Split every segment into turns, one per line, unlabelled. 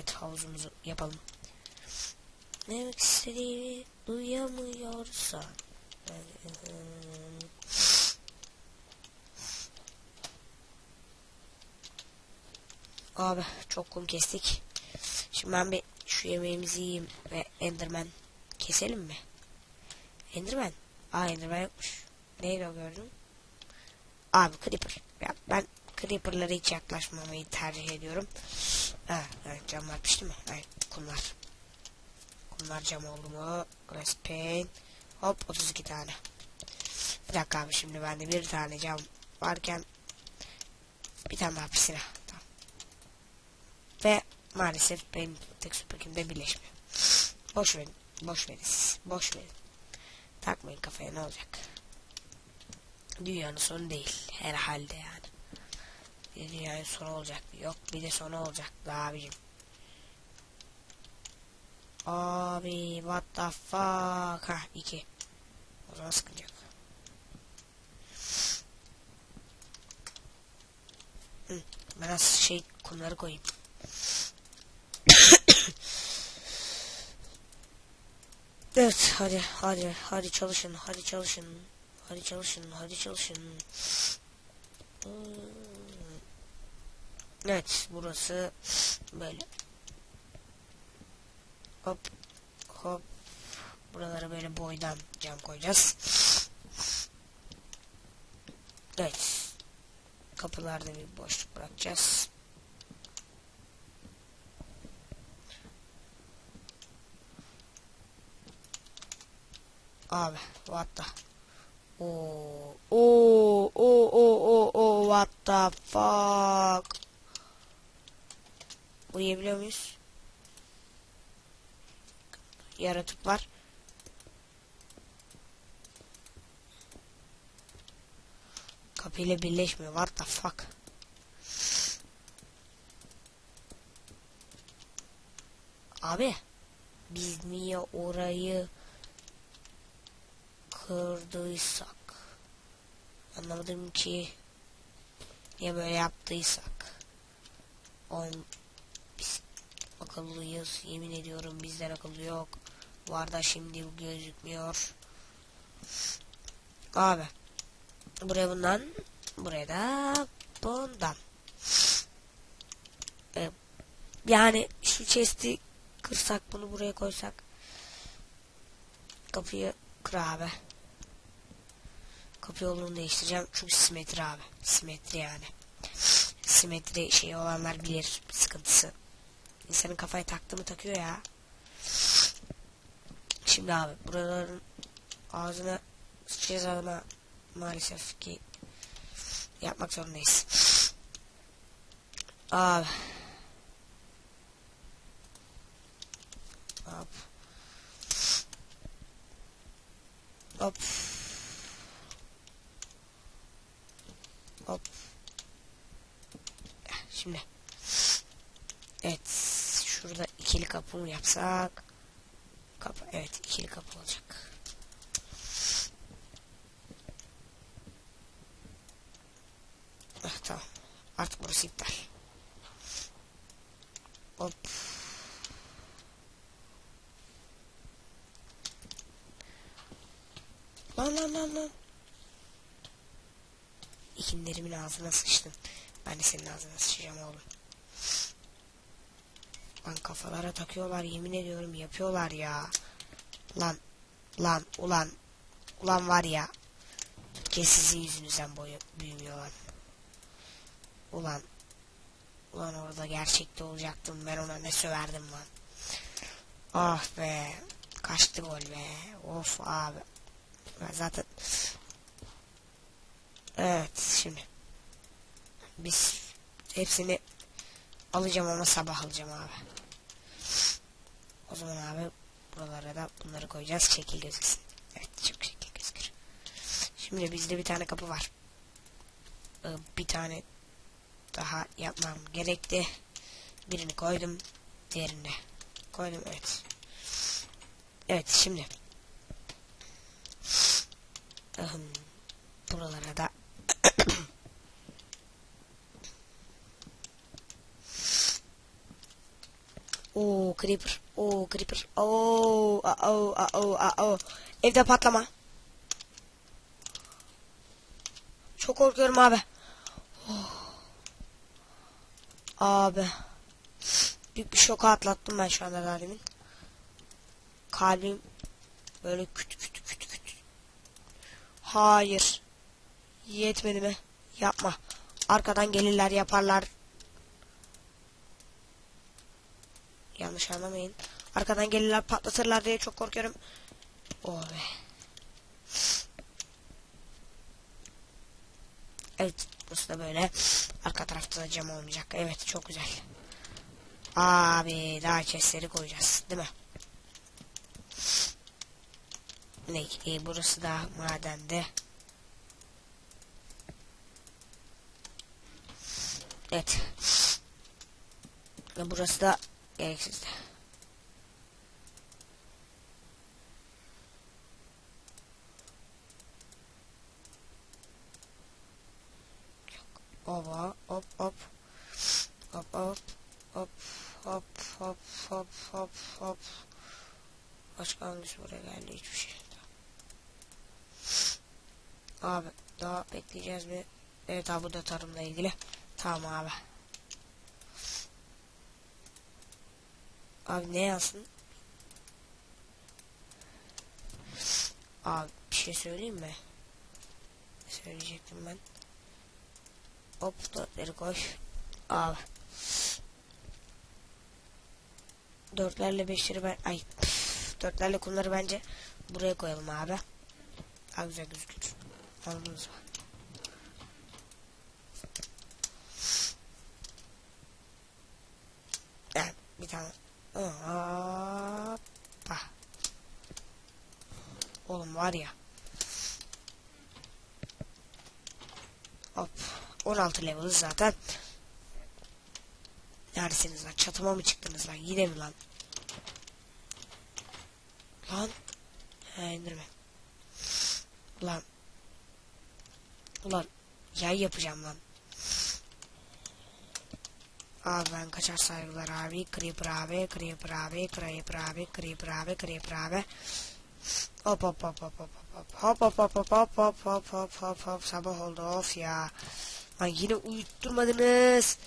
Evet havuzumuzu yapalım. Ne demek istediğimi duyamıyorsa. Abi çok kum kestik. Şimdi ben bir şu yemeğimizi yiyeyim ve Enderman keselim mi? Enderman? Aa Enderman yokmuş. Neydi o gördüm? Abi Creeper. Ya ben Creeper'lara hiç yaklaşmamayı tercih ediyorum. Ha, evet cam varmış değil mi? Evet kumlar. Kumlar cam oldu mu? Glass pane. Hop 32 tane. Bir dakika abi şimdi bende bir tane cam varken bir tane daha pisine. Tamam. Ve maalesef benim tek süpürgemde birleşmiyor. Boş verin. Boş verin siz. Boş verin. Takmayın kafaya ne olacak. Dünyanın sonu değil. Herhalde yani. Dünyanın sonu olacak. Yok bir de sonu olacak. Abicim. Abi what the fuck. Ha iki. O zaman sıkıntı yok. Ben az şey kumları koyayım. evet hadi hadi hadi çalışın hadi çalışın. Hadi çalışın hadi çalışın. Evet burası böyle. Hop hop. Buralara böyle boydan cam koyacağız. Evet. Kapılarda bir boşluk bırakacağız. Abi what the oo, oo, oo, oo, oo, what the fuck? Uyuyabiliyor muyuz? Yaratık var. Kapıyla birleşmiyor. What the fuck? Abi biz niye orayı kırdıysak anlamadım ki niye böyle yaptıysak on akıllıyız yemin ediyorum bizden akıllı yok. Var da şimdi bu gözükmüyor. Abi. Buraya bundan buraya da bundan. Ee, yani şu chest'i kırsak bunu buraya koysak. Kapıyı kır abi. Kapı yolunu değiştireceğim. Çünkü simetri abi. Simetri yani. Simetri şey olanlar bilir. Sıkıntısı insanın kafayı taktı mı takıyor ya. Şimdi abi buraların ağzına sıçacağız ama maalesef ki yapmak zorundayız. Abi. Hop. Hop. Hop. Şimdi. Evet şurada ikili kapı mı yapsak? Kapı evet ikili kapı olacak. Ah, tamam. Artık burası iptal. Hop. Lan lan lan lan. İkinlerimin ağzına sıçtın ben de senin ağzına sıçacağım oğlum Lan kafalara takıyorlar yemin ediyorum yapıyorlar ya. Lan lan ulan ulan var ya. Kes sizin yüzünüzden boyu büyümüyor lan. Ulan ulan orada gerçekte olacaktım ben ona ne söverdim lan. Ah be kaçtı gol be. Of abi. Ben zaten Evet şimdi biz hepsini alacağım ama sabah alacağım abi. Zaman abi buralara da bunları koyacağız. Şekil gözüksün. Evet çok şekil gözükür. Şimdi bizde bir tane kapı var. Ee, bir tane daha yapmam gerekti. Birini koydum. Diğerini koydum. Evet. Evet şimdi. Buralara da Oo creeper. Oo creeper. Oo ao ao ao. Evde patlama. Çok korkuyorum abi. Oh. Abi. Büyük bir şoka atlattım ben şu anda daha. Kalbim böyle küt küt küt küt. Hayır. Yetmedi mi? Yapma. Arkadan gelirler yaparlar. Yanlış anlamayın. Arkadan gelirler patlatırlar diye çok korkuyorum. Oh be. Evet. Burası da böyle. Arka tarafta da cam olmayacak. Evet çok güzel. Abi daha chestleri koyacağız. Değil mi? Ne? E, burası da madende. Evet. Ve burası da gereksizdi. Ova, hop hop. Hop hop. Hop hop hop hop hop hop. Başka hangisi buraya geldi hiçbir şey. Abi daha bekleyeceğiz mi? Evet abi bu da tarımla ilgili. Tamam abi. Abi ne yazsın? Abi bir şey söyleyeyim mi? Söyleyecektim ben. Hop dörtleri koy. Abi. Dörtlerle beşleri ben... Ay. Püf, dörtlerle kumları bence buraya koyalım abi. Daha güzel gözükür. Anladınız mı? Bir tane. Hoppa. Oğlum var ya. Hop. 16 level'ız zaten. Neredesiniz lan? Çatıma mı çıktınız lan? Yine mi lan? Lan. He indirme. Ulan. Ulan. Yay yapacağım lan. Abi ben kaçar saygılar abi. Creeper abi. Creeper abi. Creeper abi. Creeper abi. Creeper abi. Hop hop hop hop hop hop hop hop hop hop hop hop hop hop hop hop sabah oldu of ya. Lan yine uyutturmadınız.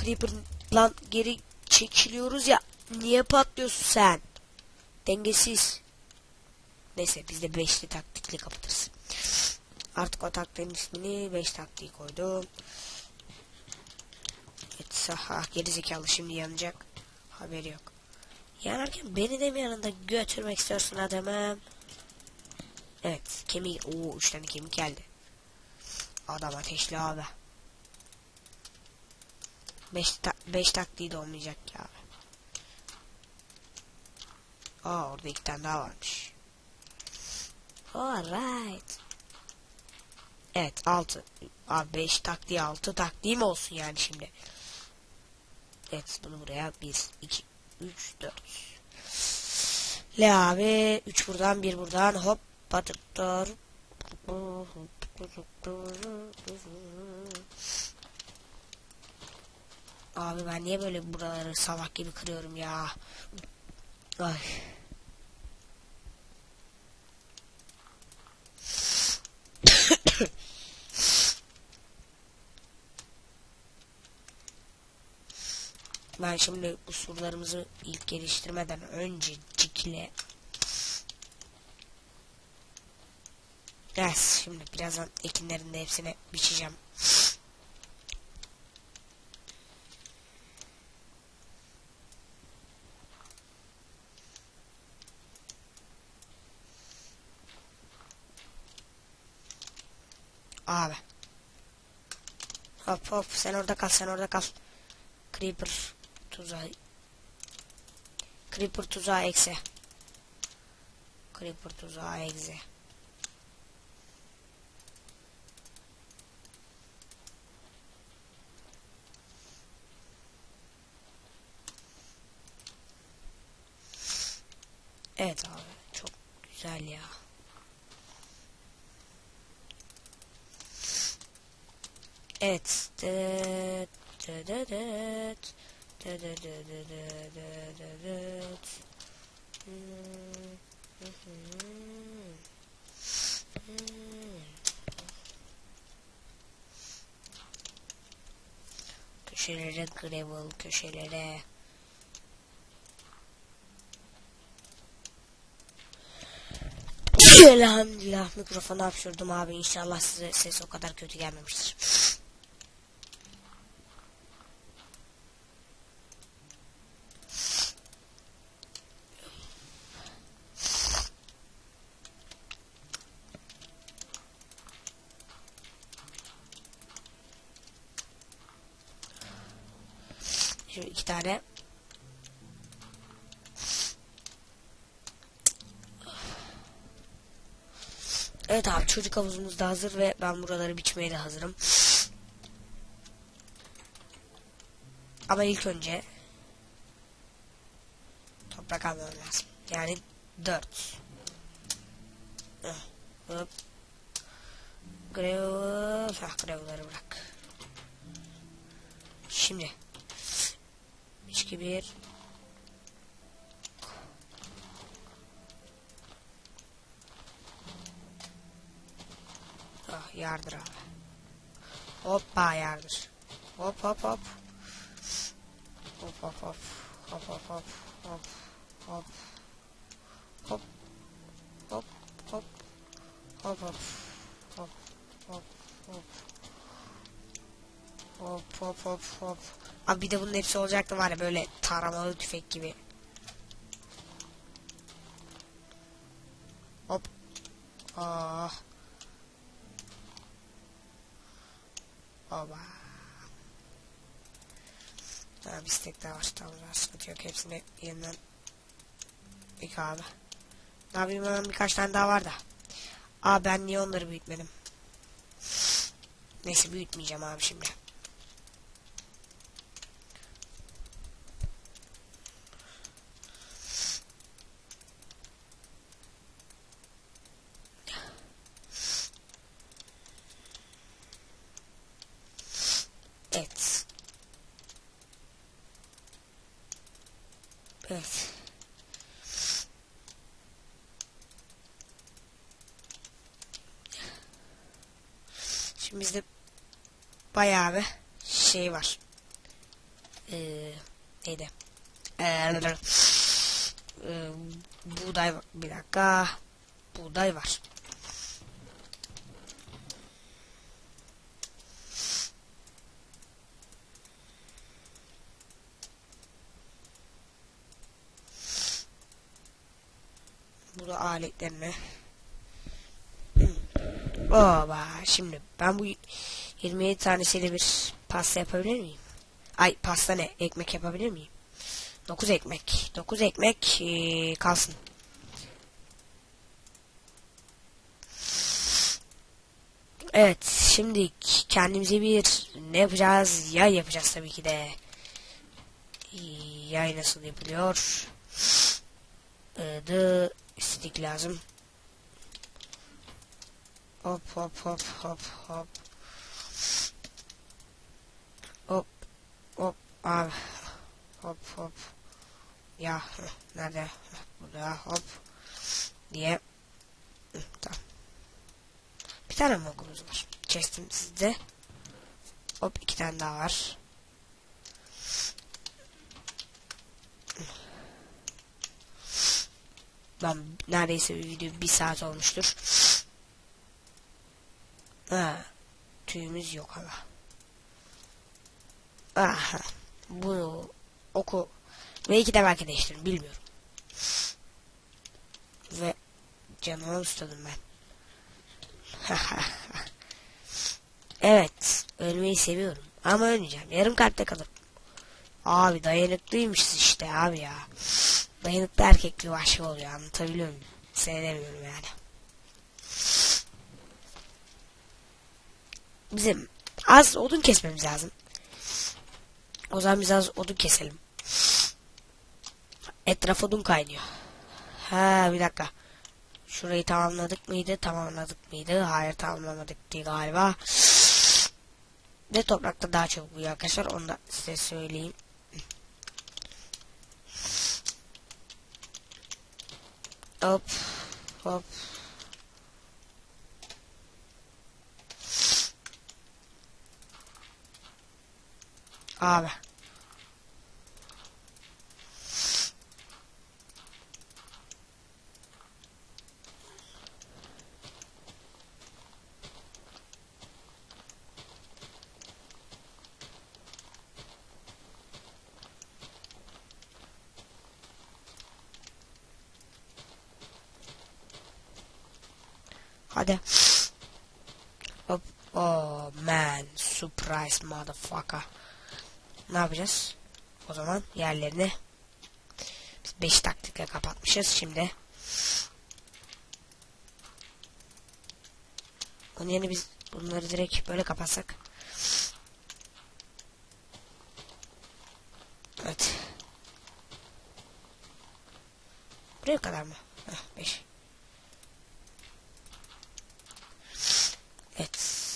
Creeper lan geri çekiliyoruz ya. Niye patlıyorsun sen? Dengesiz. Neyse biz de beşli taktikle kapatırız. Artık o taktiğin ismini beş taktiği koydum. Evet saha gerizekalı şimdi yanacak. Haberi yok. Yanarken beni de mi yanında götürmek istiyorsun adamım? Evet kemik. Oo üç tane kemik geldi. Adam ateşli abi. Beş, ta beş taktiği de olmayacak ya. Aa orada iki tane daha varmış. Alright. Evet 6. Abi 5 taktiği 6 taktiğim olsun yani şimdi. Evet bunu buraya 1 2 3 4. Le abi 3 buradan 1 buradan hop patıktır. Abi ben niye böyle buraları salak gibi kırıyorum ya. Ay. Ben şimdi bu ilk geliştirmeden önce cikle Yes, şimdi birazdan ekinlerin de hepsini biçeceğim. Abi. Hop hop sen orada kal sen orada kal. Creeper tuzağı. Creeper tuzağı eksi. Creeper tuzağı eksi. Köşelere gravel köşelere. Elhamdülillah mikrofonu hapşurdum abi inşallah size ses o kadar kötü gelmemiştir. Şu iki tane Evet abi çocuk havuzumuz da hazır ve ben buraları biçmeye de hazırım. Ama ilk önce toprak almam lazım. Yani 4. Hop. Gravel. Hah gravel'ları bırak. Şimdi. 3 2 1 Ah yardır abi. Hoppa yardır. Hop hop hop. Hop hop hop. Hop hop hop. Hop hop. Hop. Hop hop. Hop hop. Hop hop hop. Hop hop hop hop. Abi bir de bunun hepsi olacaktı var ya böyle taramalı tüfek gibi. Hop. Ah. Oba. Daha bir istek daha var. Tamam sıkıntı yok. Hepsini yeniden ilk abi. Daha bilmem birkaç tane daha var da. Aa ben niye onları büyütmedim? Neyse büyütmeyeceğim abi şimdi. Evet. Evet. Şimdi bizde bayağı bir şey var. Ee, neydi? Ee, buğday var. Bir dakika. Buğday var. Bu da aletlerine. Oba şimdi ben bu 27 tanesiyle bir pasta yapabilir miyim? Ay pasta ne? Ekmek yapabilir miyim? 9 ekmek. 9 ekmek ee, kalsın. Evet şimdi kendimize bir ne yapacağız? Yay yapacağız tabii ki de. Yay nasıl yapılıyor? Ee, the istedik lazım. Hop hop hop hop hop. Hop hop abi. Hop hop. Ya nerede? Burada hop. Diye. Tamam. Bir tane mi okulumuz var? Chest'im sizde. Hop iki tane daha var. Ben neredeyse bir video bir saat olmuştur. Ha, tüyümüz yok ama. Aha, bu oku ve iki de belki değiştiririm bilmiyorum. Ve canıma ustadım ben. evet, ölmeyi seviyorum ama ölmeyeceğim. Yarım kalpte kalırım. Abi dayanıklıymışız işte abi ya. Dayanıklı erkek bir vahşi oluyor anlatabiliyor muyum? Seyredemiyorum yani. Bizim az odun kesmemiz lazım. O zaman biz az odun keselim. Etraf odun kaynıyor. Ha bir dakika. Şurayı tamamladık mıydı? Tamamladık mıydı? Hayır tamamlamadık diye galiba. Ve toprakta daha çabuk büyüyor arkadaşlar. Onu da size söyleyeyim. Hop. Hop. Abi. Hop. Oh man. Surprise motherfucker. Ne yapacağız? O zaman yerlerini biz 5 taktikle kapatmışız şimdi. Onun yerine biz bunları direkt böyle kapatsak. Evet. Buraya kadar mı? 5. Evet.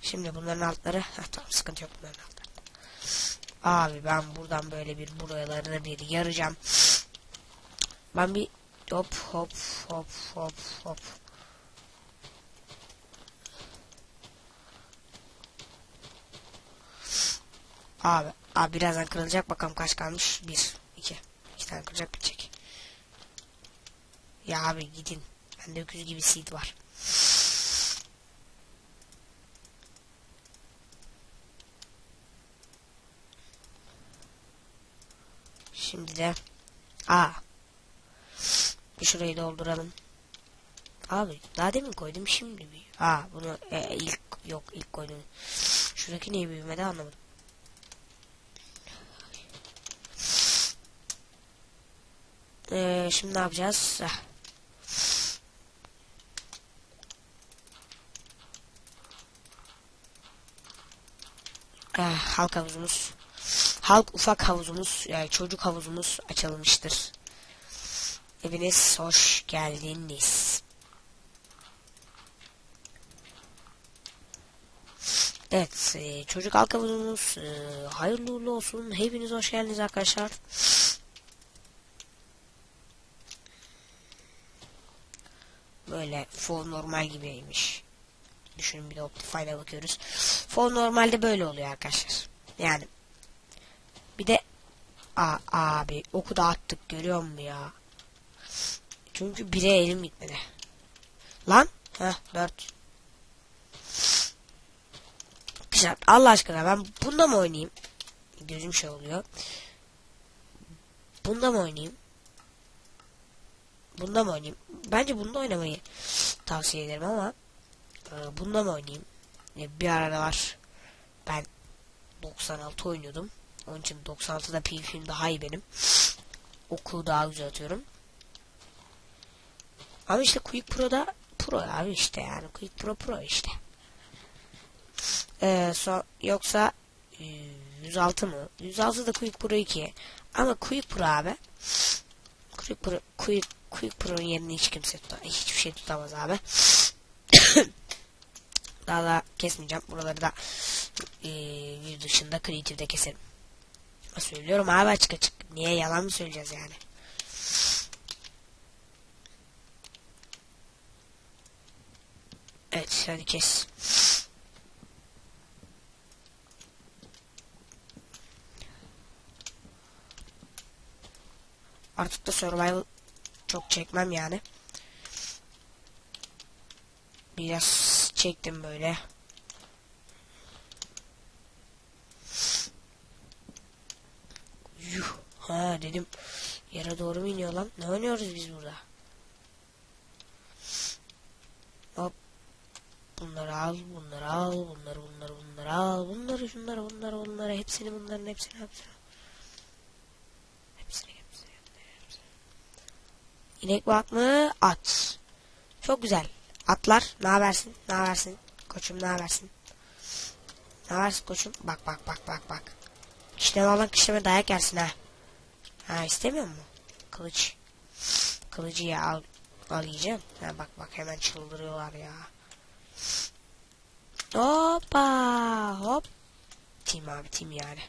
Şimdi bunların altları. Heh, tamam sıkıntı yok bunların altları. Abi ben buradan böyle bir buralarını bir yaracağım. Ben bir hop hop hop hop hop. Abi, abi birazdan kırılacak bakalım kaç kalmış. Bir, iki. İki tane kıracak bitecek. Ya abi gidin. Bende öküz gibi seed var. Şimdi de A. Bir şurayı dolduralım. Abi daha demin koydum şimdi bir. A bunu e, ilk yok ilk koydum. Şuradaki niye büyümedi anlamadım. Ee, şimdi ne yapacağız? Ah. Ah, halk havuzumuz. Halk ufak havuzumuz, yani çocuk havuzumuz açılmıştır. Hepiniz hoş geldiniz. Evet, e, çocuk halk havuzumuz e, hayırlı uğurlu olsun. Hepiniz hoş geldiniz arkadaşlar. Böyle full normal gibiymiş. Düşünün bir de Optify'da bakıyoruz. Full normalde böyle oluyor arkadaşlar. Yani bir de A abi oku da attık görüyor musun ya? Çünkü bire elim gitmedi. Lan? Heh dört. Güzel. Allah aşkına ben bunda mı oynayayım? Gözüm şey oluyor. Bunda mı oynayayım? Bunda mı oynayayım? Bence bunda oynamayı tavsiye ederim ama e, bunda mı oynayayım? Bir aralar ben 96 oynuyordum. Onun için 96'da PvP'm daha iyi benim. Oku daha güzel atıyorum. Ama işte Quick Pro'da Pro abi işte yani. Quick Pro Pro işte. Ee, so, yoksa 106 mı? 106 da Quick Pro 2. Ama Quick Pro abi Quick Pro Quick, Quick Pro'nun yerini hiç kimse tutamaz. Hiçbir şey tutamaz abi. daha da kesmeyeceğim. Buraları da e, dışında Creative'de keserim. Söylüyorum abi açık açık. Niye yalan mı söyleyeceğiz yani? Evet hadi kes. Artık da survival çok çekmem yani. Biraz çektim böyle. Ha dedim. Yere doğru mu iniyor lan? Ne oynuyoruz biz burada? Hop. Bunları al, bunları al, bunları, bunları, bunları al, bunları, şunları, bunları, bunları, hepsini, bunların hepsini, hepsini. Hepsini, hepsini, hepsini. İnek bak mı? At. Çok güzel. Atlar, ne habersin? Ne habersin? Koçum ne habersin? Ne habersin koçum? Bak, bak, bak, bak, bak. Kişileme alan kişileme dayak yersin ha. Ha istemiyor mu? Kılıç. Kılıcı ya al, al yiyeceğim. Ha bak bak hemen çıldırıyorlar ya. Hoppa hop. Tim abi tim yani.